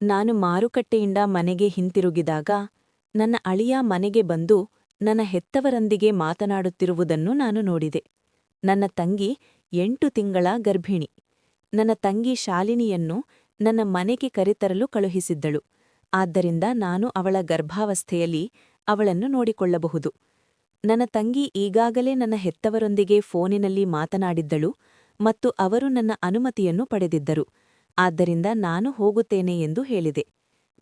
ನಾನು ಮಾರುಕಟ್ಟೆಯಿಂದ ಮನೆಗೆ ಹಿಂತಿರುಗಿದಾಗ ನನ್ನ ಅಳಿಯ ಮನೆಗೆ ಬಂದು ನನ್ನ ಹೆತ್ತವರೊಂದಿಗೆ ಮಾತನಾಡುತ್ತಿರುವುದನ್ನು ನಾನು ನೋಡಿದೆ. ನನ್ನ ತಂಗಿ ಎಂಟು ತಿಂಗಳ ಗರ್ಭಿಣಿ. ನನ್ನ ತಂಗಿ ಶಾಲಿನಿಯನ್ನು ನನ್ನ ಮನೆಗೆ ಕರೆತರಲು ಕಳುಹಿಸಿದ್ದಳು. ಆದ್ದರಿಂದ ನಾನು ಅವಳ ಗರ್ಭಾವಸ್ಥೆಯಲ್ಲಿ ಅವಳನ್ನು ನೋಡಿಕೊಳ್ಳಬಹುದು. ನನ್ನ ತಂಗಿ ಈಗಾಗಲೇ ನನ್ನ ಹೆತ್ತವರೊಂದಿಗೆ ಫೋನಿನಲ್ಲಿ ಮಾತನಾಡಿದ್ದಳು ಮತ್ತು ಅವರು ನನ್ನ ಅನುಮತಿಯನ್ನು ಪಡೆದಿದ್ದರು. ಆದ್ದರಿಂದ ನಾನು ಹೋಗುತ್ತೇನೆ ಎಂದು ಹೇಳಿದೆ.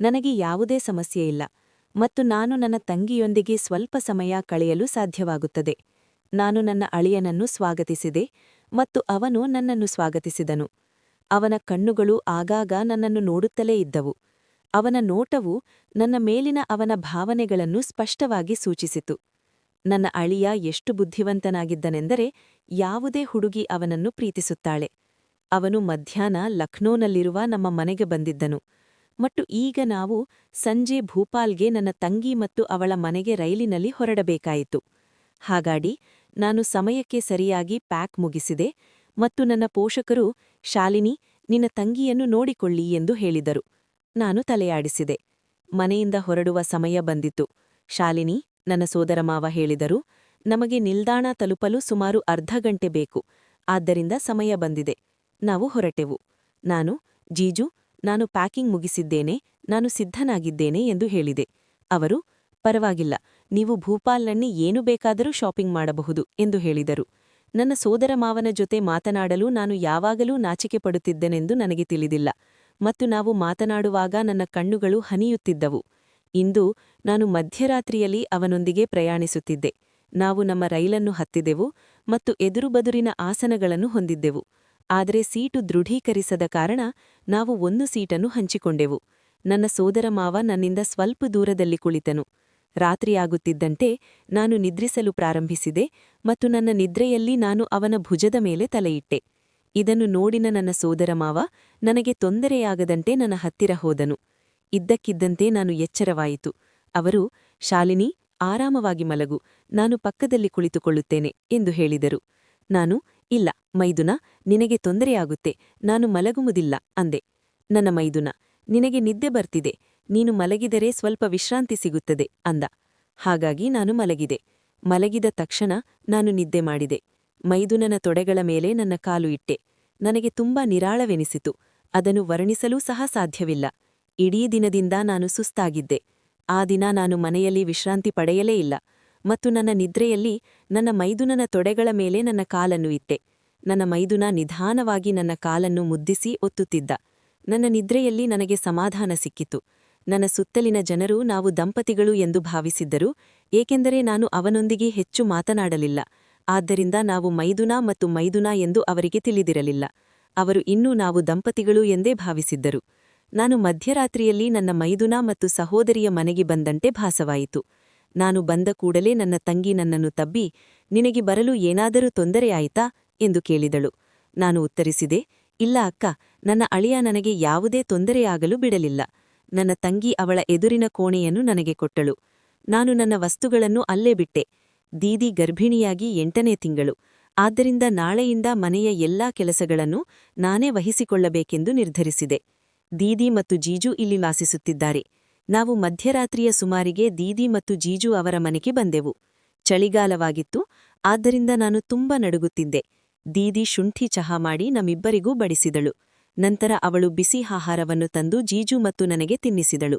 ನನಗೆ ಯಾವುದೇ ಸಮಸ್ಯೆಯಿಲ್ಲ ಮತ್ತು ನಾನು ನನ್ನ ತಂಗಿಯೊಂದಿಗೆ ಸ್ವಲ್ಪ ಸಮಯ ಕಳೆಯಲು ಸಾಧ್ಯವಾಗುತ್ತದೆ. ನಾನು ನನ್ನ ಅಳಿಯನನ್ನು ಸ್ವಾಗತಿಸಿದೆ ಮತ್ತು ಅವನು ನನ್ನನ್ನು ಸ್ವಾಗತಿಸಿದನು. ಅವನ ಕಣ್ಣುಗಳು ಆಗಾಗ ನನ್ನನ್ನು ನೋಡುತ್ತಲೇ ಇದ್ದವು. ಅವನ ನೋಟವು ನನ್ನ ಮೇಲಿನ ಅವನ ಭಾವನೆಗಳನ್ನು ಸ್ಪಷ್ಟವಾಗಿ ಸೂಚಿಸಿತು. ನನ್ನ ಅಳಿಯ ಎಷ್ಟು ಬುದ್ಧಿವಂತನಾಗಿದ್ದನೆಂದರೆ ಯಾವುದೇ ಹುಡುಗಿ ಅವನನ್ನು ಪ್ರೀತಿಸುತ್ತಾಳೆ. ಅವನು ಮಧ್ಯಾಹ್ನ ಲಕ್ನೋನಲ್ಲಿರುವ ನಮ್ಮ ಮನೆಗೆ ಬಂದಿದ್ದನು. ಮತ್ತು ಈಗ ನಾವು ಸಂಜೆ ಭೂಪಾಲ್ಗೆ ನನ್ನ ತಂಗಿ ಮತ್ತು ಅವಳ ಮನೆಗೆ ರೈಲಿನಲ್ಲಿ ಹೊರಡಬೇಕಾಯಿತು. ಹಾಗಾಡಿ ನಾನು ಸಮಯಕ್ಕೆ ಸರಿಯಾಗಿ ಪ್ಯಾಕ್ ಮುಗಿಸಿದೆ ಮತ್ತು ನನ್ನ ಪೋಷಕರು, ಶಾಲಿನಿ, ನಿನ್ನ ತಂಗಿಯನ್ನು ನೋಡಿಕೊಳ್ಳಿ ಎಂದು ಹೇಳಿದರು. ನಾನು ತಲೆಯಾಡಿಸಿದೆ. ಮನೆಯಿಂದ ಹೊರಡುವ ಸಮಯ ಬಂದಿತು. ಶಾಲಿನಿ, ನನ್ನ ಸೋದರಮಾವ ಹೇಳಿದರು, ನಮಗೆ ನಿಲ್ದಾಣ ತಲುಪಲು ಸುಮಾರು ಅರ್ಧ ಗಂಟೆ ಬೇಕು. ಆದ್ದರಿಂದ ಸಮಯ ಬಂದಿದೆ. ನಾವು ಹೊರಟೆವು. ನಾನು, ಜೀಜು, ನಾನು ಪ್ಯಾಕಿಂಗ್ ಮುಗಿಸಿದ್ದೇನೆ, ನಾನು ಸಿದ್ಧನಾಗಿದ್ದೇನೆ ಎಂದು ಹೇಳಿದೆ. ಅವರು, ಪರವಾಗಿಲ್ಲ, ನೀವು ಭೂಪಾಲ್ನಲ್ಲಿ ಏನು ಬೇಕಾದರೂ ಶಾಪಿಂಗ್ ಮಾಡಬಹುದು ಎಂದು ಹೇಳಿದರು. ನನ್ನ ಸೋದರ ಮಾವನ ಜೊತೆ ಮಾತನಾಡಲು ನಾನು ಯಾವಾಗಲೂ ನಾಚಿಕೆ ಪಡುತ್ತಿದ್ದೆನೆಂದು ನನಗೆ ತಿಳಿದಿಲ್ಲ. ಮತ್ತು ನಾವು ಮಾತನಾಡುವಾಗ ನನ್ನ ಕಣ್ಣುಗಳು ಹನಿಯುತ್ತಿದ್ದವು. ಇಂದು ನಾನು ಮಧ್ಯರಾತ್ರಿಯಲ್ಲಿ ಅವನೊಂದಿಗೆ ಪ್ರಯಾಣಿಸುತ್ತಿದ್ದೆ. ನಾವು ನಮ್ಮ ರೈಲನ್ನು ಹತ್ತಿದೆವು ಮತ್ತು ಎದುರುಬದುರಿನ ಆಸನಗಳನ್ನು ಹೊಂದಿದ್ದೆವು. ಆದರೆ ಸೀಟು ದೃಢೀಕರಿಸದ ಕಾರಣ ನಾವು ಒಂದು ಸೀಟನ್ನು ಹಂಚಿಕೊಂಡೆವು. ನನ್ನ ಸೋದರ ಮಾವ ನನ್ನಿಂದ ಸ್ವಲ್ಪ ದೂರದಲ್ಲಿ ಕುಳಿತನು. ರಾತ್ರಿಯಾಗುತ್ತಿದ್ದಂತೆ ನಾನು ನಿದ್ರಿಸಲು ಪ್ರಾರಂಭಿಸಿದೆ ಮತ್ತು ನನ್ನ ನಿದ್ರೆಯಲ್ಲಿ ನಾನು ಅವನ ಭುಜದ ಮೇಲೆ ತಲೆಯಿಟ್ಟೆ. ಇದನ್ನು ನೋಡಿನ ನನ್ನ ಸೋದರ ಮಾವ ನನಗೆ ತೊಂದರೆಯಾಗದಂತೆ ನನ್ನ ಹತ್ತಿರ ಹೋದನು. ಇದ್ದಕ್ಕಿದ್ದಂತೆ ನಾನು ಎಚ್ಚರವಾಯಿತು. ಅವರು, ಶಾಲಿನಿ, ಆರಾಮವಾಗಿ ಮಲಗು, ನಾನು ಪಕ್ಕದಲ್ಲಿ ಕುಳಿತುಕೊಳ್ಳುತ್ತೇನೆ ಎಂದು ಹೇಳಿದರು. ನಾನು ಇಲ್ಲ, ಮೈದುನ, ನಿನಗೆ ತೊಂದರೆಯಾಗುತ್ತೆ, ನಾನು ಮಲಗುವುದಿಲ್ಲ, ಅಂದೆ. ನನ್ನ ಮೈದುನ, ನಿನಗೆ ನಿದ್ದೆ ಬರ್ತಿದೆ, ನೀನು ಮಲಗಿದರೆ ಸ್ವಲ್ಪ ವಿಶ್ರಾಂತಿ ಸಿಗುತ್ತದೆ, ಅಂದ. ಹಾಗಾಗಿ ನಾನು ಮಲಗಿದೆ. ಮಲಗಿದ ತಕ್ಷಣ ನಾನು ನಿದ್ದೆ ಮಾಡಿದೆ. ಮೈದುನನ ತೊಡೆಗಳ ಮೇಲೆ ನನ್ನ ಕಾಲು ಇಟ್ಟೆ. ನನಗೆ ತುಂಬಾ ನಿರಾಳವೆನಿಸಿತು. ಅದನ್ನು ವರ್ಣಿಸಲೂ ಸಹ ಸಾಧ್ಯವಿಲ್ಲ. ಇಡೀ ದಿನದಿಂದ ನಾನು ಸುಸ್ತಾಗಿದ್ದೆ. ಆ ದಿನ ನಾನು ಮನೆಯಲ್ಲಿ ವಿಶ್ರಾಂತಿ ಪಡೆಯಲೇ ಇಲ್ಲ. ಮತ್ತು ನನ್ನ ನಿದ್ರೆಯಲ್ಲಿ ನನ್ನ ಮೈದುನನ ತೊಡೆಗಳ ಮೇಲೆ ನನ್ನ ಕಾಲನ್ನು ಇಟ್ಟೆ. ನನ್ನ ಮೈದುನ ನಿಧಾನವಾಗಿ ನನ್ನ ಕಾಲನ್ನು ಮುದ್ದಿಸಿ ಒತ್ತುತ್ತಿದ್ದ. ನನ್ನ ನಿದ್ರೆಯಲ್ಲಿ ನನಗೆ ಸಮಾಧಾನ ಸಿಕ್ಕಿತು. ನನ್ನ ಸುತ್ತಲಿನ ಜನರು ನಾವು ದಂಪತಿಗಳು ಎಂದು ಭಾವಿಸಿದ್ದರು, ಏಕೆಂದರೆ ನಾನು ಅವನೊಂದಿಗೆ ಹೆಚ್ಚು ಮಾತನಾಡಲಿಲ್ಲ. ಆದ್ದರಿಂದ ನಾವು ಮೈದುನ ಮತ್ತು ಮೈದುನಾ ಎಂದು ಅವರಿಗೆ ತಿಳಿದಿರಲಿಲ್ಲ. ಅವರು ಇನ್ನೂ ನಾವು ದಂಪತಿಗಳು ಎಂದೇ ಭಾವಿಸಿದ್ದರು. ನಾನು ಮಧ್ಯರಾತ್ರಿಯಲ್ಲಿ ನನ್ನ ಮೈದುನ ಮತ್ತು ಸಹೋದರಿಯ ಮನೆಗೆ ಬಂದಂತೆ ಭಾಸವಾಯಿತು. ನಾನು ಬಂದ ಕೂಡಲೇ ನನ್ನ ತಂಗಿ ನನ್ನನ್ನು ತಬ್ಬಿ, ನಿನಗೆ ಬರಲು ಏನಾದರೂ ತೊಂದರೆಯಾಯಿತಾ ಎಂದು ಕೇಳಿದಳು. ನಾನು ಉತ್ತರಿಸಿದೆ, ಇಲ್ಲ ಅಕ್ಕ, ನನ್ನ ಅಳಿಯ ನನಗೆ ಯಾವುದೇ ತೊಂದರೆಯಾಗಲು ಬಿಡಲಿಲ್ಲ. ನನ್ನ ತಂಗಿ ಅವಳ ಎದುರಿನ ಕೋಣೆಯನ್ನು ನನಗೆ ಕೊಟ್ಟಳು. ನಾನು ನನ್ನ ವಸ್ತುಗಳನ್ನು ಅಲ್ಲೇ ಬಿಟ್ಟೆ. ದೀದಿ ಗರ್ಭಿಣಿಯಾಗಿ ಎಂಟನೇ ತಿಂಗಳು. ಆದ್ದರಿಂದ ನಾಳೆಯಿಂದ ಮನೆಯ ಎಲ್ಲಾ ಕೆಲಸಗಳನ್ನು ನಾನೇ ವಹಿಸಿಕೊಳ್ಳಬೇಕೆಂದು ನಿರ್ಧರಿಸಿದೆ. ದೀದಿ ಮತ್ತು ಜೀಜು ಇಲ್ಲಿ ವಾಸಿಸುತ್ತಿದ್ದಾರೆ. ನಾವು ಮಧ್ಯರಾತ್ರಿಯ ಸುಮಾರಿಗೆ ದೀದಿ ಮತ್ತು ಜೀಜು ಅವರ ಮನೆಗೆ ಬಂದೆವು. ಚಳಿಗಾಲವಾಗಿತ್ತು. ಆದ್ದರಿಂದ ನಾನು ತುಂಬಾ ನಡುಗುತ್ತಿದ್ದೆ. ದೀದಿ ಶುಂಠಿ ಚಹಾ ಮಾಡಿ ನಮ್ಮಿಬ್ಬರಿಗೂ ಬಡಿಸಿದಳು. ನಂತರ ಅವಳು ಬಿಸಿ ಆಹಾರವನ್ನು ತಂದು ಜೀಜು ಮತ್ತು ನನಗೆ ತಿನ್ನಿಸಿದಳು.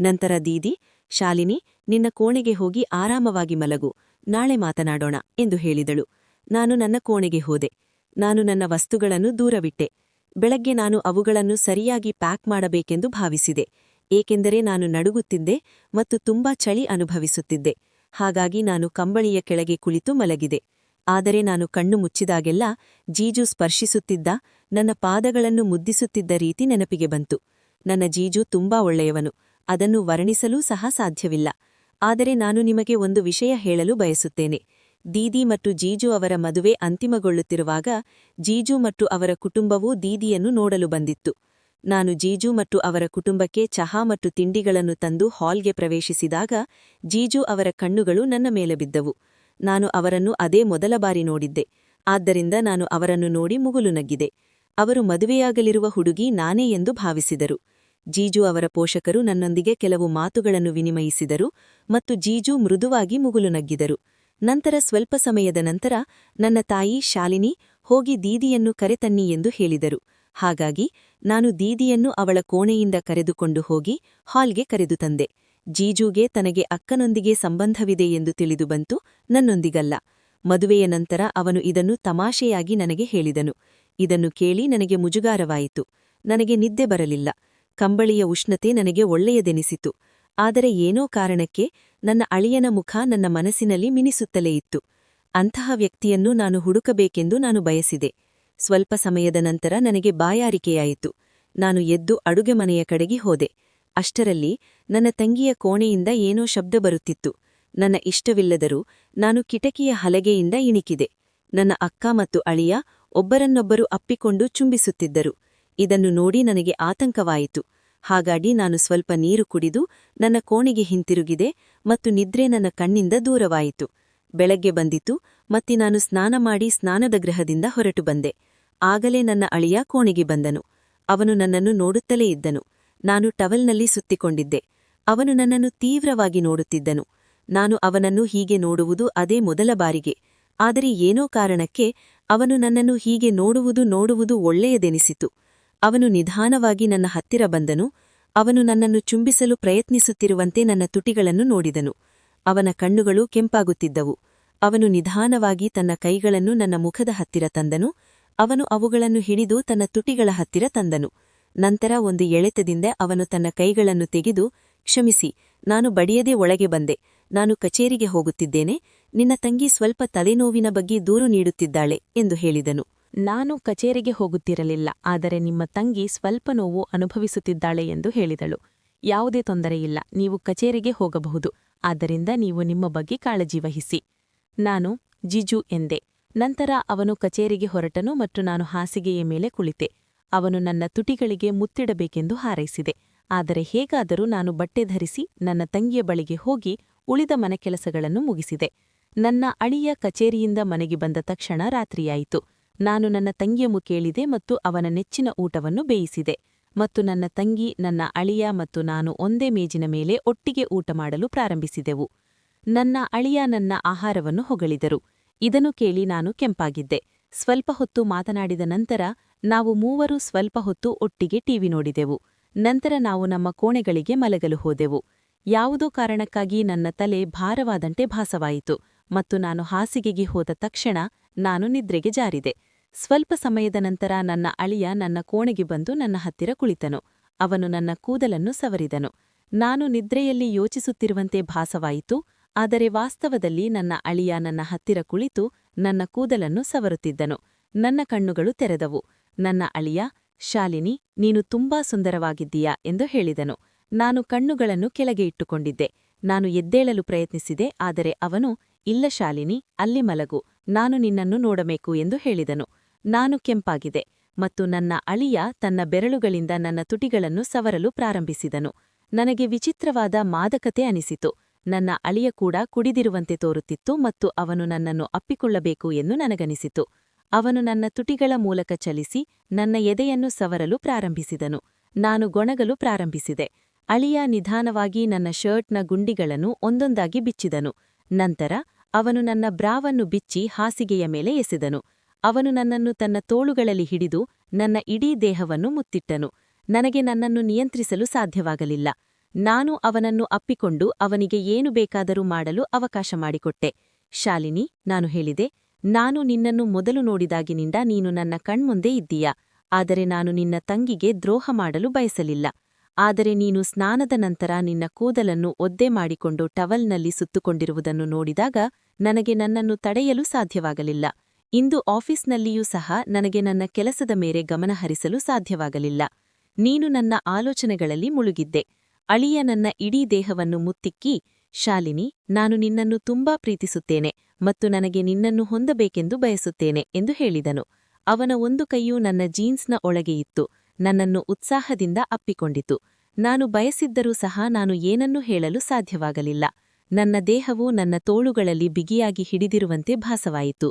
ನಂತರ ದೀದಿ, ಶಾಲಿನಿ, ನಿನ್ನ ಕೋಣೆಗೆ ಹೋಗಿ ಆರಾಮವಾಗಿ ಮಲಗು. ನಾಳೆ ಮಾತನಾಡೋಣ ಎಂದು ಹೇಳಿದಳು. ನಾನು ನನ್ನ ಕೋಣೆಗೆ ಹೋದೆ. ನಾನು ನನ್ನ ವಸ್ತುಗಳನ್ನು ದೂರವಿಟ್ಟೆ. ಬೆಳಗ್ಗೆ ನಾನು ಅವುಗಳನ್ನು ಸರಿಯಾಗಿ ಪ್ಯಾಕ್ ಮಾಡಬೇಕೆಂದು ಭಾವಿಸಿದೆ. ಏಕೆಂದರೆ ನಾನು ನಡುಗುತ್ತಿದ್ದೆ ಮತ್ತು ತುಂಬಾ ಚಳಿ ಅನುಭವಿಸುತ್ತಿದ್ದೆ. ಹಾಗಾಗಿ ನಾನು ಕಂಬಳಿಯ ಕೆಳಗೆ ಕುಳಿತು ಮಲಗಿದೆ. ಆದರೆ ನಾನು ಕಣ್ಣು ಮುಚ್ಚಿದಾಗೆಲ್ಲ ಜೀಜು ಸ್ಪರ್ಶಿಸುತ್ತಿದ್ದ, ನನ್ನ ಪಾದಗಳನ್ನು ಮುದ್ದಿಸುತ್ತಿದ್ದ ರೀತಿ ನೆನಪಿಗೆ ಬಂತು. ನನ್ನ ಜೀಜು ತುಂಬಾ ಒಳ್ಳೆಯವನು, ಅದನ್ನು ವರ್ಣಿಸಲೂ ಸಹ ಸಾಧ್ಯವಿಲ್ಲ. ಆದರೆ ನಾನು ನಿಮಗೆ ಒಂದು ವಿಷಯ ಹೇಳಲು ಬಯಸುತ್ತೇನೆ. ದೀದಿ ಮತ್ತು ಜೀಜು ಅವರ ಮದುವೆ ಅಂತಿಮಗೊಳ್ಳುತ್ತಿರುವಾಗ ಜೀಜು ಮತ್ತು ಅವರ ಕುಟುಂಬವೂ ದೀದಿಯನ್ನು ನೋಡಲು ಬಂದಿತ್ತು. ನಾನು ಜೀಜು ಮತ್ತು ಅವರ ಕುಟುಂಬಕ್ಕೆ ಚಹಾ ಮತ್ತು ತಿಂಡಿಗಳನ್ನು ತಂದು ಹಾಲ್ಗೆ ಪ್ರವೇಶಿಸಿದಾಗ ಜೀಜು ಅವರ ಕಣ್ಣುಗಳು ನನ್ನ ಮೇಲೆ ಬಿದ್ದವು. ನಾನು ಅವರನ್ನು ಅದೇ ಮೊದಲ ಬಾರಿ ನೋಡಿದ್ದೆ. ಆದ್ದರಿಂದ ನಾನು ಅವರನ್ನು ನೋಡಿ ಮುಗುಲು ನಗ್ಗಿದೆ. ಅವರು ಮದುವೆಯಾಗಲಿರುವ ಹುಡುಗಿ ನಾನೇ ಎಂದು ಭಾವಿಸಿದರು. ಜೀಜು ಅವರ ಪೋಷಕರು ನನ್ನೊಂದಿಗೆ ಕೆಲವು ಮಾತುಗಳನ್ನು ವಿನಿಮಯಿಸಿದರು ಮತ್ತು ಜೀಜು ಮೃದುವಾಗಿ ಮುಗುಲು ನಗ್ಗಿದರು. ನಂತರ ಸ್ವಲ್ಪ ಸಮಯದ ನಂತರ ನನ್ನ ತಾಯಿ ಶಾಲಿನಿ, ಹೋಗಿ ದೀದಿಯನ್ನು ಕರೆತನ್ನಿ ಎಂದು ಹೇಳಿದರು. ಹಾಗಾಗಿ ನಾನು ದೀದಿಯನ್ನು ಅವಳ ಕೋಣೆಯಿಂದ ಕರೆದುಕೊಂಡು ಹೋಗಿ ಹಾಲ್ಗೆ ಕರೆದು ತಂದೆ. ಜೀಜೂಗೆ ತನಗೆ ಅಕ್ಕನೊಂದಿಗೆ ಸಂಬಂಧವಿದೆ ಎಂದು ತಿಳಿದು ಬಂತು, ನನ್ನೊಂದಿಗಲ್ಲ. ಮದುವೆಯ ನಂತರ ಅವನು ಇದನ್ನು ತಮಾಷೆಯಾಗಿ ನನಗೆ ಹೇಳಿದನು. ಇದನ್ನು ಕೇಳಿ ನನಗೆ ಮುಜುಗಾರವಾಯಿತು. ನನಗೆ ನಿದ್ದೆ ಬರಲಿಲ್ಲ. ಕಂಬಳಿಯ ಉಷ್ಣತೆ ನನಗೆ ಒಳ್ಳೆಯದೆನಿಸಿತು. ಆದರೆ ಏನೋ ಕಾರಣಕ್ಕೆ ನನ್ನ ಅಳಿಯನ ಮುಖ ನನ್ನ ಮನಸ್ಸಿನಲ್ಲಿ ಮಿನಿಸುತ್ತಲೇ ಇತ್ತು. ಅಂತಹ ವ್ಯಕ್ತಿಯನ್ನು ನಾನು ಹುಡುಕಬೇಕೆಂದು ನಾನು ಬಯಸಿದೆ. ಸ್ವಲ್ಪ ಸಮಯದ ನಂತರ ನನಗೆ ಬಾಯಾರಿಕೆಯಾಯಿತು. ನಾನು ಎದ್ದು ಅಡುಗೆ ಮನೆಯ ಕಡೆಗೆ ಹೋದೆ. ಅಷ್ಟರಲ್ಲಿ ನನ್ನ ತಂಗಿಯ ಕೋಣೆಯಿಂದ ಏನೋ ಶಬ್ದ ಬರುತ್ತಿತ್ತು. ನನ್ನ ಇಷ್ಟವಿಲ್ಲದರೂ ನಾನು ಕಿಟಕಿಯ ಹಲಗೆಯಿಂದ ಇಣಿಕಿದೆ. ನನ್ನ ಅಕ್ಕ ಮತ್ತು ಅಳಿಯ ಒಬ್ಬರನ್ನೊಬ್ಬರು ಅಪ್ಪಿಕೊಂಡು ಚುಂಬಿಸುತ್ತಿದ್ದರು. ಇದನ್ನು ನೋಡಿ ನನಗೆ ಆತಂಕವಾಯಿತು. ಹಾಗಾಗಿ ನಾನು ಸ್ವಲ್ಪ ನೀರು ಕುಡಿದು ನನ್ನ ಕೋಣೆಗೆ ಹಿಂತಿರುಗಿದೆ ಮತ್ತು ನಿದ್ರೆ ನನ್ನ ಕಣ್ಣಿಂದ ದೂರವಾಯಿತು. ಬೆಳಗ್ಗೆ ಬಂದಿತು ಮತ್ತೆ ನಾನು ಸ್ನಾನ ಮಾಡಿ ಸ್ನಾನದ ಗೃಹದಿಂದ ಹೊರಟು ಬಂದೆ. ಆಗಲೇ ನನ್ನ ಅಳಿಯ ಕೋಣೆಗೆ ಬಂದನು. ಅವನು ನನ್ನನ್ನು ನೋಡುತ್ತಲೇ ಇದ್ದನು. ನಾನು ಟವಲ್ನಲ್ಲಿ ಸುತ್ತಿಕೊಂಡಿದ್ದೆ. ಅವನು ನನ್ನನ್ನು ತೀವ್ರವಾಗಿ ನೋಡುತ್ತಿದ್ದನು. ನಾನು ಅವನನ್ನು ಹೀಗೆ ನೋಡುವುದು ಅದೇ ಮೊದಲ ಬಾರಿಗೆ. ಆದರೆ ಏನೋ ಕಾರಣಕ್ಕೆ ಅವನು ನನ್ನನ್ನು ಹೀಗೆ ನೋಡುವುದು ನೋಡುವುದು ಒಳ್ಳೆಯದೆನಿಸಿತು. ಅವನು ನಿಧಾನವಾಗಿ ನನ್ನ ಹತ್ತಿರ ಬಂದನು. ಅವನು ನನ್ನನ್ನು ಚುಂಬಿಸಲು ಪ್ರಯತ್ನಿಸುತ್ತಿರುವಂತೆ ನನ್ನ ತುಟಿಗಳನ್ನು ನೋಡಿದನು. ಅವನ ಕಣ್ಣುಗಳು ಕೆಂಪಾಗುತ್ತಿದ್ದವು. ಅವನು ನಿಧಾನವಾಗಿ ತನ್ನ ಕೈಗಳನ್ನು ನನ್ನ ಮುಖದ ಹತ್ತಿರ ತಂದನು. ಅವನು ಅವುಗಳನ್ನು ಹಿಡಿದು ತನ್ನ ತುಟಿಗಳ ಹತ್ತಿರ ತಂದನು. ನಂತರ ಒಂದು ಎಳೆತದಿಂದ ಅವನು ತನ್ನ ಕೈಗಳನ್ನು ತೆಗೆದು, ಕ್ಷಮಿಸಿ, ನಾನು ಬಡಿಯದೆ ಒಳಗೆ ಬಂದೆ. ನಾನು ಕಚೇರಿಗೆ ಹೋಗುತ್ತಿದ್ದೇನೆ. ನಿನ್ನ ತಂಗಿ ಸ್ವಲ್ಪ ತಲೆನೋವಿನ ಬಗ್ಗೆ ದೂರು ನೀಡುತ್ತಿದ್ದಾಳೆ, ಎಂದು ಹೇಳಿದನು. ನಾನು ಕಚೇರಿಗೆ ಹೋಗುತ್ತಿರಲಿಲ್ಲ, ಆದರೆ ನಿಮ್ಮ ತಂಗಿ ಸ್ವಲ್ಪ ನೋವು ಅನುಭವಿಸುತ್ತಿದ್ದಾಳೆ, ಎಂದು ಹೇಳಿದಳು. ಯಾವುದೇ ತೊಂದರೆಯಿಲ್ಲ ನೀವು ಕಚೇರಿಗೆ ಹೋಗಬಹುದು. ಆದ್ದರಿಂದ ನೀವು ನಿಮ್ಮ ಬಗ್ಗೆ ಕಾಳಜಿ ವಹಿಸಿ. ನಾನು ಜಿಜು ಎಂದೆ. ನಂತರ ಅವನು ಕಚೇರಿಗೆ ಹೊರಟನು ಮತ್ತು ನಾನು ಹಾಸಿಗೆಯ ಮೇಲೆ ಕುಳಿತೆ. ಅವನು ನನ್ನ ತುಟಿಗಳಿಗೆ ಮುತ್ತಿಡಬೇಕೆಂದು ಹಾರೈಸಿದೆ. ಆದರೆ ಹೇಗಾದರೂ ನಾನು ಬಟ್ಟೆ ಧರಿಸಿ ನನ್ನ ತಂಗಿಯ ಬಳಿಗೆ ಹೋಗಿ ಉಳಿದ ಮನೆಕೆಲಸಗಳನ್ನು ಮುಗಿಸಿದೆ. ನನ್ನ ಅಳಿಯ ಕಚೇರಿಯಿಂದ ಮನೆಗೆ ಬಂದ ತಕ್ಷಣ ರಾತ್ರಿಯಾಯಿತು. ನಾನು ನನ್ನ ತಂಗಿಯ ಕೇಳಿದೆ ಮತ್ತು ಅವನ ನೆಚ್ಚಿನ ಊಟವನ್ನು ಬೇಯಿಸಿದೆ. ಮತ್ತು ನನ್ನ ತಂಗಿ, ನನ್ನ ಅಳಿಯ ಮತ್ತು ನಾನು ಒಂದೇ ಮೇಜಿನ ಮೇಲೆ ಒಟ್ಟಿಗೆ ಊಟ ಮಾಡಲು ಪ್ರಾರಂಭಿಸಿದೆವು. ನನ್ನ ಅಳಿಯ ನನ್ನ ಆಹಾರವನ್ನು ಹೊಗಳಿದರು. ಇದನ್ನು ಕೇಳಿ ನಾನು ಕೆಂಪಾಗಿದ್ದೆ. ಸ್ವಲ್ಪ ಹೊತ್ತು ಮಾತನಾಡಿದ ನಂತರ ನಾವು ಮೂವರು ಸ್ವಲ್ಪ ಹೊತ್ತು ಒಟ್ಟಿಗೆ ಟಿವಿ ನೋಡಿದೆವು. ನಂತರ ನಾವು ನಮ್ಮ ಕೋಣೆಗಳಿಗೆ ಮಲಗಲು ಹೋದೆವು. ಯಾವುದೋ ಕಾರಣಕ್ಕಾಗಿ ನನ್ನ ತಲೆ ಭಾರವಾದಂತೆ ಭಾಸವಾಯಿತು ಮತ್ತು ನಾನು ಹಾಸಿಗೆಗೆ ಹೋದ ತಕ್ಷಣ ನಾನು ನಿದ್ರೆಗೆ ಜಾರಿದೆ. ಸ್ವಲ್ಪ ಸಮಯದ ನಂತರ ನನ್ನ ಅಳಿಯ ನನ್ನ ಕೋಣೆಗೆ ಬಂದು ನನ್ನ ಹತ್ತಿರ ಕುಳಿತನು. ಅವನು ನನ್ನ ಕೂದಲನ್ನು ಸವರಿದನು. ನಾನು ನಿದ್ರೆಯಲ್ಲಿ ಯೋಚಿಸುತ್ತಿರುವಂತೆ ಭಾಸವಾಯಿತು. ಆದರೆ ವಾಸ್ತವದಲ್ಲಿ ನನ್ನ ಅಳಿಯ ನನ್ನ ಹತ್ತಿರ ಕುಳಿತು ನನ್ನ ಕೂದಲನ್ನು ಸವರುತ್ತಿದ್ದನು. ನನ್ನ ಕಣ್ಣುಗಳು ತೆರೆದವು. ನನ್ನ ಅಳಿಯ, ಶಾಲಿನಿ, ನೀನು ತುಂಬಾ ಸುಂದರವಾಗಿದ್ದೀಯಾ ಎಂದು ಹೇಳಿದನು. ನಾನು ಕಣ್ಣುಗಳನ್ನು ಕೆಳಗೆ ಇಟ್ಟುಕೊಂಡಿದ್ದೆ. ನಾನು ಎದ್ದೇಳಲು ಪ್ರಯತ್ನಿಸಿದೆ, ಆದರೆ ಅವನು, ಇಲ್ಲ ಶಾಲಿನಿ, ಅಲ್ಲಿ ಮಲಗು, ನಾನು ನಿನ್ನನ್ನು ನೋಡಬೇಕು ಎಂದು ಹೇಳಿದನು. ನಾನು ಕೆಂಪಾಗಿದೆ ಮತ್ತು ನನ್ನ ಅಳಿಯ ತನ್ನ ಬೆರಳುಗಳಿಂದ ನನ್ನ ತುಟಿಗಳನ್ನು ಸವರಲು ಪ್ರಾರಂಭಿಸಿದನು. ನನಗೆ ವಿಚಿತ್ರವಾದ ಮಾದಕತೆ ಅನಿಸಿತು. ನನ್ನ ಅಳಿಯ ಕೂಡ ಕುಡಿದಿರುವಂತೆ ತೋರುತ್ತಿತ್ತು ಮತ್ತು ಅವನು ನನ್ನನ್ನು ಅಪ್ಪಿಕೊಳ್ಳಬೇಕು ಎಂದು ನನಗನಿಸಿತು. ಅವನು ನನ್ನ ತುಟಿಗಳ ಮೂಲಕ ಚಲಿಸಿ ನನ್ನ ಎದೆಯನ್ನು ಸವರಲು ಪ್ರಾರಂಭಿಸಿದನು. ನಾನು ಗೊಣಗಲು ಪ್ರಾರಂಭಿಸಿದೆ. ಅಳಿಯ ನಿಧಾನವಾಗಿ ನನ್ನ ಶರ್ಟ್ನ ಗುಂಡಿಗಳನ್ನು ಒಂದೊಂದಾಗಿ ಬಿಚ್ಚಿದನು. ನಂತರ ಅವನು ನನ್ನ ಬ್ರಾವನ್ನು ಬಿಚ್ಚಿ ಹಾಸಿಗೆಯ ಮೇಲೆ ಎಸೆದನು. ಅವನು ನನ್ನನ್ನು ತನ್ನ ತೋಳುಗಳಲ್ಲಿ ಹಿಡಿದು ನನ್ನ ಇಡೀ ದೇಹವನ್ನು ಮುತ್ತಿಟ್ಟನು. ನನಗೆ ನನ್ನನ್ನು ನಿಯಂತ್ರಿಸಲು ಸಾಧ್ಯವಾಗಲಿಲ್ಲ. ನಾನು ಅವನನ್ನು ಅಪ್ಪಿಕೊಂಡು ಅವನಿಗೆ ಏನು ಬೇಕಾದರೂ ಮಾಡಲು ಅವಕಾಶ ಮಾಡಿಕೊಟ್ಟೆ. ಶಾಲಿನಿ, ನಾನು ಹೇಳಿದೆ, ನಾನು ನಿನ್ನನ್ನು ಮೊದಲು ನೋಡಿದಾಗಿನಿಂದ ನೀನು ನನ್ನ ಕಣ್ಮುಂದೆ ಇದ್ದೀಯ. ಆದರೆ ನಾನು ನಿನ್ನ ತಂಗಿಗೆ ದ್ರೋಹ ಮಾಡಲು ಬಯಸಲಿಲ್ಲ. ಆದರೆ ನೀನು ಸ್ನಾನದ ನಂತರ ನಿನ್ನ ಕೂದಲನ್ನು ಒದ್ದೆ ಮಾಡಿಕೊಂಡು ಟವಲ್ನಲ್ಲಿ ಸುತ್ತುಕೊಂಡಿರುವುದನ್ನು ನೋಡಿದಾಗ ನನಗೆ ನನ್ನನ್ನು ತಡೆಯಲು ಸಾಧ್ಯವಾಗಲಿಲ್ಲ. ಇಂದು ಆಫೀಸ್ನಲ್ಲಿಯೂ ಸಹ ನನಗೆ ನನ್ನ ಕೆಲಸದ ಮೇರೆ ಗಮನಹರಿಸಲು ಸಾಧ್ಯವಾಗಲಿಲ್ಲ. ನೀನು ನನ್ನ ಆಲೋಚನೆಗಳಲ್ಲಿ ಮುಳುಗಿದ್ದೆ. ಅಳಿಯ ನನ್ನ ಇಡೀ ದೇಹವನ್ನು ಮುತ್ತಿಕ್ಕಿ, ಶಾಲಿನಿ, ನಾನು ನಿನ್ನನ್ನು ತುಂಬಾ ಪ್ರೀತಿಸುತ್ತೇನೆ ಮತ್ತು ನನಗೆ ನಿನ್ನನ್ನು ಹೊಂದಬೇಕೆಂದು ಬಯಸುತ್ತೇನೆ ಎಂದು ಹೇಳಿದನು. ಅವನ ಒಂದು ಕೈಯೂ ನನ್ನ ಜೀನ್ಸ್ನ ಒಳಗೆ ಇತ್ತು. ನನ್ನನ್ನು ಉತ್ಸಾಹದಿಂದ ಅಪ್ಪಿಕೊಂಡಿತು. ನಾನು ಬಯಸಿದ್ದರೂ ಸಹ ನಾನು ಏನನ್ನೂ ಹೇಳಲು ಸಾಧ್ಯವಾಗಲಿಲ್ಲ. ನನ್ನ ದೇಹವು ನನ್ನ ತೋಳುಗಳಲ್ಲಿ ಬಿಗಿಯಾಗಿ ಹಿಡಿದಿರುವಂತೆ ಭಾಸವಾಯಿತು.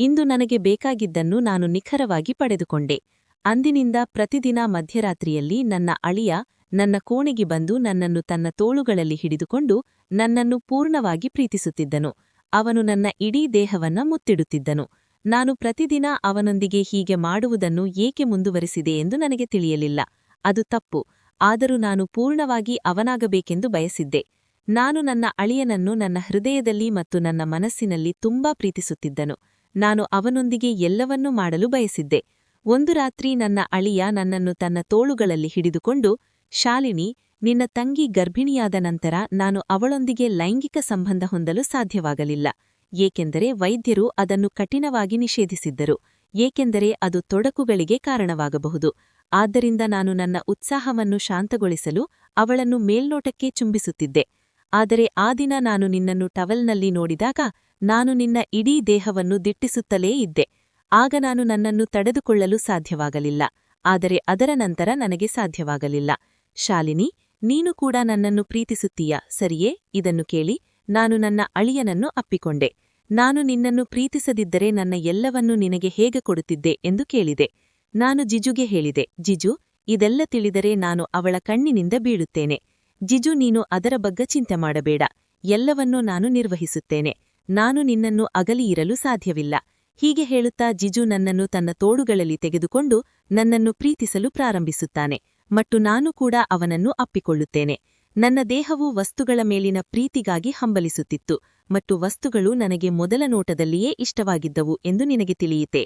ಇಂದು ನನಗೆ ಬೇಕಾಗಿದ್ದನ್ನು ನಾನು ನಿಖರವಾಗಿ ಪಡೆದುಕೊಂಡೆ. ಅಂದಿನಿಂದ ಪ್ರತಿದಿನ ಮಧ್ಯರಾತ್ರಿಯಲ್ಲಿ ನನ್ನ ಅಳಿಯ ನನ್ನ ಕೋಣೆಗೆ ಬಂದು ನನ್ನನ್ನು ತನ್ನ ತೋಳುಗಳಲ್ಲಿ ಹಿಡಿದುಕೊಂಡು ನನ್ನನ್ನು ಪೂರ್ಣವಾಗಿ ಪ್ರೀತಿಸುತ್ತಿದ್ದನು. ಅವನು ನನ್ನ ಇಡೀ ದೇಹವನ್ನ ಮುತ್ತಿಡುತ್ತಿದ್ದನು. ನಾನು ಪ್ರತಿದಿನ ಅವನೊಂದಿಗೆ ಹೀಗೆ ಮಾಡುವುದನ್ನು ಏಕೆ ಮುಂದುವರಿಸಿದೆ ಎಂದು ನನಗೆ ತಿಳಿಯಲಿಲ್ಲ. ಅದು ತಪ್ಪು. ಆದರೂ ನಾನು ಪೂರ್ಣವಾಗಿ ಅವನಾಗಬೇಕೆಂದು ಬಯಸಿದ್ದೆ. ನಾನು ನನ್ನ ಅಳಿಯನನ್ನು ನನ್ನ ಹೃದಯದಲ್ಲಿ ಮತ್ತು ನನ್ನ ಮನಸ್ಸಿನಲ್ಲಿ ತುಂಬಾ ಪ್ರೀತಿಸುತ್ತಿದ್ದನು. ನಾನು ಅವನೊಂದಿಗೆ ಎಲ್ಲವನ್ನೂ ಮಾಡಲು ಬಯಸಿದ್ದೆ. ಒಂದು ರಾತ್ರಿ ನನ್ನ ಅಳಿಯ ನನ್ನನ್ನು ತನ್ನ ತೋಳುಗಳಲ್ಲಿ ಹಿಡಿದುಕೊಂಡು ಶಾಲಿನಿ, ನಿನ್ನ ತಂಗಿ ಗರ್ಭಿಣಿಯಾದ ನಂತರ ನಾನು ಅವಳೊಂದಿಗೆ ಲೈಂಗಿಕ ಸಂಬಂಧ ಹೊಂದಲು ಸಾಧ್ಯವಾಗಲಿಲ್ಲ. ಏಕೆಂದರೆ ವೈದ್ಯರು ಅದನ್ನು ಕಠಿಣವಾಗಿ ನಿಷೇಧಿಸಿದ್ದರು. ಏಕೆಂದರೆ ಅದು ತೊಡಕುಗಳಿಗೆ ಕಾರಣವಾಗಬಹುದು. ಆದ್ದರಿಂದ ನಾನು ನನ್ನ ಉತ್ಸಾಹವನ್ನು ಶಾಂತಗೊಳಿಸಲು ಅವಳನ್ನು ಮೇಲ್ನೋಟಕ್ಕೆ ಚುಂಬಿಸುತ್ತಿದ್ದೆ. ಆದರೆ ಆ ದಿನ ನಾನು ನಿನ್ನನ್ನು ಟವಲ್ನಲ್ಲಿ ನೋಡಿದಾಗ ನಾನು ನಿನ್ನ ಇಡೀ ದೇಹವನ್ನು ದಿಟ್ಟಿಸುತ್ತಲೇ ಇದ್ದೆ. ಆಗ ನಾನು ನನ್ನನ್ನು ತಡೆದುಕೊಳ್ಳಲು ಸಾಧ್ಯವಾಗಲಿಲ್ಲ. ಆದರೆ ಅದರ ನಂತರ ನನಗೆ ಸಾಧ್ಯವಾಗಲಿಲ್ಲ. ಶಾಲಿನಿ, ನೀನು ಕೂಡ ನನ್ನನ್ನು ಪ್ರೀತಿಸುತ್ತೀಯ, ಸರಿಯೇ? ಇದನ್ನು ಕೇಳಿ ನಾನು ನನ್ನ ಅಳಿಯನನ್ನು ಅಪ್ಪಿಕೊಂಡೆ. ನಾನು ನಿನ್ನನ್ನು ಪ್ರೀತಿಸದಿದ್ದರೆ ನನ್ನ ಎಲ್ಲವನ್ನೂ ನಿನಗೆ ಹೇಗೆ ಕೊಡುತ್ತಿದ್ದೆ ಎಂದು ಕೇಳಿದೆ. ನಾನು ಜಿಜುಗೆ ಹೇಳಿದೆ, ಜಿಜು, ಇದೆಲ್ಲ ತಿಳಿದರೆ ನಾನು ಅವಳ ಕಣ್ಣಿನಿಂದ ಬೀಳುತ್ತೇನೆ. ಜಿಜು, ನೀನು ಅದರ ಬಗ್ಗೆ ಚಿಂತೆ ಮಾಡಬೇಡ. ಎಲ್ಲವನ್ನೂ ನಾನು ನಿರ್ವಹಿಸುತ್ತೇನೆ. ನಾನು ನಿನ್ನನ್ನು ಅಗಲಿ ಇರಲು ಸಾಧ್ಯವಿಲ್ಲ. ಹೀಗೆ ಹೇಳುತ್ತಾ ಜಿಜು ನನ್ನನ್ನು ತನ್ನ ತೋಳುಗಳಲ್ಲಿ ತೆಗೆದುಕೊಂಡು ನನ್ನನ್ನು ಪ್ರೀತಿಸಲು ಪ್ರಾರಂಭಿಸುತ್ತಾನೆ. ಮತ್ತು ನಾನು ಕೂಡ ಅವನನ್ನು ಅಪ್ಪಿಕೊಳ್ಳುತ್ತೇನೆ. ನನ್ನ ದೇಹವು ವಸ್ತುಗಳ ಮೇಲಿನ ಪ್ರೀತಿಗಾಗಿ ಹಂಬಲಿಸುತ್ತಿತ್ತು, ಮತ್ತು ವಸ್ತುಗಳು ನನಗೆ ಮೊದಲ ನೋಟದಲ್ಲಿಯೇ ಇಷ್ಟವಾಗಿದ್ದವು ಎಂದು ನಿನಗೆ ತಿಳಿಯಿತೆ.